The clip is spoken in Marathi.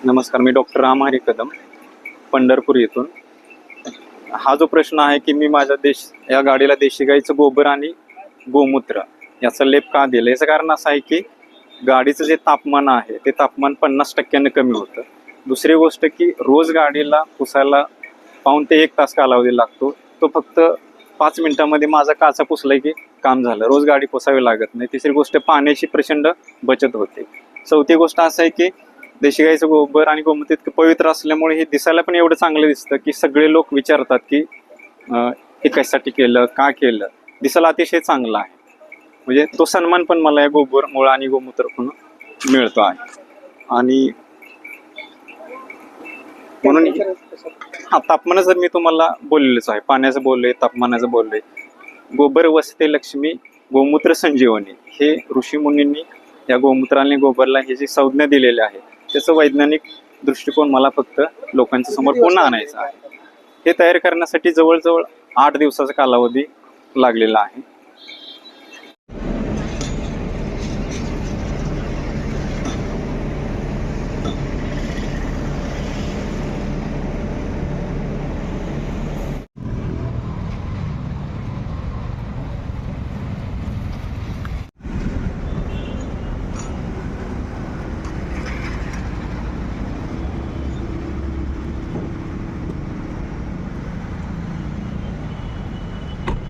नमस्कार मी डॉक्टर राम हरी कदम पंढरपूर येथून. हा जो प्रश्न आहे की मी माझ्या देश या गाडीला देशी गाईचं गोबर आणि गोमूत्र याचा लेप का दिलं? याचं कारण असं आहे की गाडीचं जे तापमान आहे ते तापमान पन्नास टक्क्याने कमी होतं. दुसरी गोष्ट की रोज गाडीला पुसायला पाहून ते एक तास कालावधी लागतो. तो फक्त पाच मिनिटामध्ये माझा काचा पुसलाय की काम झालं. रोज गाडी पुसावी लागत नाही. तिसरी गोष्ट पाण्याची प्रचंड बचत होते. चौथी गोष्ट असं आहे की देशी गाईचं गोबर आणि गोमूत्र इतकं पवित्र असल्यामुळे हे दिसायला पण एवढं चांगलं दिसतं की सगळे लोक विचारतात की हे कशासाठी केलं का केलं? दिसायला अतिशय चांगलं आहे. म्हणजे तो सन्मान पण मला या गोबर मुळ आणि गोमूत्र पण मिळतो आहे. आणि म्हणून हा तापमान जर मी तुम्हाला बोललेलंच आहे. पाण्याचं बोलले तापमानाचं बोलले गोबर वसते लक्ष्मी गोमूत्र संजीवनी. हे ऋषीमुनींनी या गोमूत्राने गोबरला हे जी संज्ञा दिलेली आहे त्याचं वैज्ञानिक दृष्टिकोन मला फक्त लोकांच्या समोर पुन्हा आणायचं आहे. हे तयार करण्यासाठी जवळजवळ आठ दिवसाचा कालावधी लागलेला आहे.